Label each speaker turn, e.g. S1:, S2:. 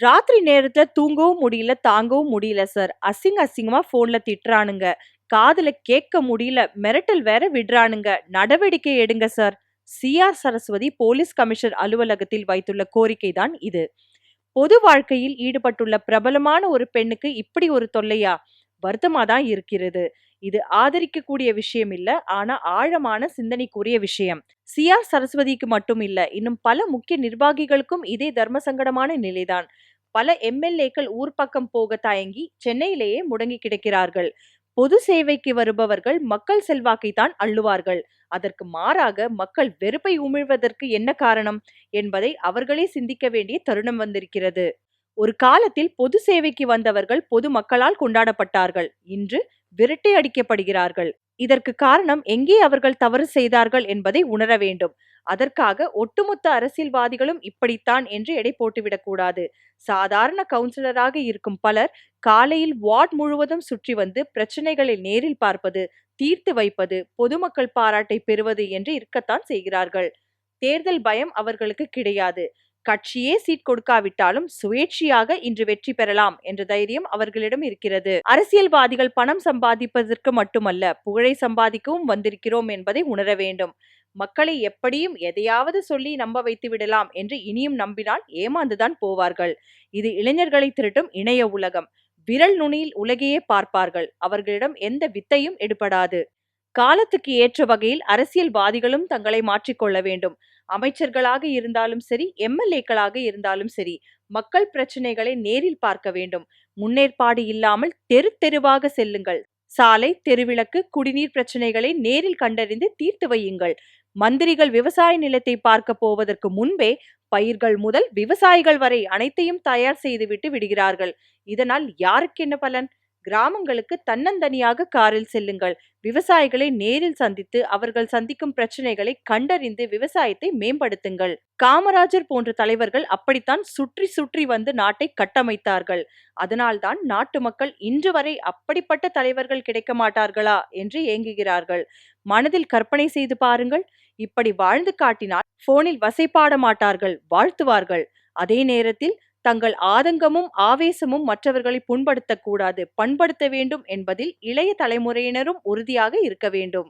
S1: ராத்திரி நேரத்துல தூங்கவும் முடியல தாங்கவும் முடியல சார் அசிங்க அசிங்கமா போன்ல திட்டுறானுங்க. காதுல கேட்க முடியல மிரட்டல் வேற விடுறானுங்க. நடவடிக்கை எடுங்க sir C R Saraswathi police commissioner அலுவலகத்தில் வைத்துள்ள கோரிக்கை தான் இது. பொது வாழ்க்கையில் ஈடுபட்டுள்ள பிரபலமான ஒரு பெண்ணுக்கு இப்படி ஒரு தொல்லையா? வருத்தமா தான் இருக்கிறது. இது ஆதரிக்கக்கூடிய விஷயம் இல்ல. ஆனா ஆழமான சிந்தனைக்குரிய விஷயம். சிஆர் சரஸ்வதிக்கு மட்டும் இல்ல இன்னும் பல முக்கிய நிர்வாகிகளுக்கும் இதே தர்ம சங்கடமான நிலைதான். பல எம்எல்ஏக்கள் ஊர் பக்கம் போக தயங்கி சென்னையிலேயே முடங்கி கிடக்கிறார்கள். பொது சேவைக்கு வருபவர்கள் மக்கள் செல்வாக்கை தான் அள்ளுவார்கள். அதற்கு மாறாக மக்கள் வெறுப்பை உமிழ்வதற்கு என்ன காரணம் என்பதை அவர்களே சிந்திக்க வேண்டிய தருணம் வந்திருக்கிறது. ஒரு காலத்தில் பொது சேவைக்கு வந்தவர்கள் பொது மக்களால் கொண்டாடப்பட்டார்கள். இன்று விரட்டை அடிக்கப்படுகிறார்கள். இதற்கு காரணம் எங்கே அவர்கள் தவறு செய்தார்கள் என்பதை உணர வேண்டும். அதற்காக ஒட்டுமொத்த அரசியல்வாதிகளும் இப்படித்தான் என்று எடை போட்டுவிடக்கூடாது சாதாரண கவுன்சிலராக இருக்கும் பலர் காலையில் வார்டு முழுவதும் சுற்றி வந்து பிரச்சனைகளை நேரில் பார்ப்பது தீர்த்து வைப்பது பொதுமக்கள் பாராட்டை பெறுவது என்று இருக்கத்தான் செய்கிறார்கள். தேர்தல் பயம் அவர்களுக்கு கிடையாது. கட்சியே சீட் கொடுக்காவிட்டாலும் சுயேட்சையாக இன்று வெற்றி பெறலாம் என்ற தைரியம் அவர்களிடம் இருக்கிறது. அரசியல்வாதிகள் பணம் சம்பாதிப்பதற்கு மட்டுமல்ல புகழை சம்பாதிக்கவும் வந்திருக்கிறோம் என்பதை உணர வேண்டும். மக்களை எப்படியும் எதையாவது சொல்லி நம்ப வைத்து விடலாம் என்று இனியும் நம்பினால் ஏமாந்துதான் போவார்கள். இது இளைஞர்களை திரட்டும் இணைய உலகம். விரல் நுனியில் உலகையே பார்ப்பார்கள். அவர்களிடம் எந்த வித்தையும் எடுபடாது. காலத்துக்கு ஏற்ற வகையில் அரசியல்வாதிகளும் தங்களை மாற்றிக்கொள்ள வேண்டும். அமைச்சர்களாக இருந்தாலும் சரி எம்எல்ஏக்களாக இருந்தாலும் சரி மக்கள் பிரச்சனைகளை நேரில் பார்க்க வேண்டும். முன்னேற்பாடு இல்லாமல் தெரு தெருவாக செல்லுங்கள். சாலை தெருவிளக்கு குடிநீர் பிரச்சனைகளை நேரில் கண்டறிந்து தீர்த்து வையுங்கள். மந்திரிகள் விவசாய நிலத்தை பார்க்க போவதற்கு முன்பே பயிர்கள் முதல் விவசாயிகள் வரை அனைத்தையும் தயார் செய்துவிட்டு விடுகிறார்கள். இதனால் யாருக்கு என்ன பலன்? கிராமங்களுக்கு தன்னந்தனியாக காரில் செல்லுங்கள். விவசாயிகளை நேரில் சந்தித்து அவர்கள் சந்திக்கும் பிரச்சனைகளை கண்டறிந்து விவசாயத்தை மேம்படுத்துங்கள். காமராஜர் போன்ற தலைவர்கள் அப்படித்தான் சுற்றி சுற்றி வந்து நாட்டை கட்டமைத்தார்கள். அதனால்தான் நாட்டு மக்கள் இன்று வரை அப்படிப்பட்ட தலைவர்கள் கிடைக்க மாட்டார்களா என்று ஏங்குகிறார்கள். மனதில் கற்பனை செய்து பாருங்கள். இப்படி வாழ்ந்து காட்டினால் போனில் வசைப்பாட மாட்டார்கள் வாழ்த்துவார்கள். அதே நேரத்தில் தங்கள் ஆதங்கமும் ஆவேசமும் மற்றவர்களை புண்படுத்தக்கூடாது. பண்படுத்த வேண்டும் என்பதில் இளைய தலைமுறையினரும் உறுதியாக இருக்க வேண்டும்.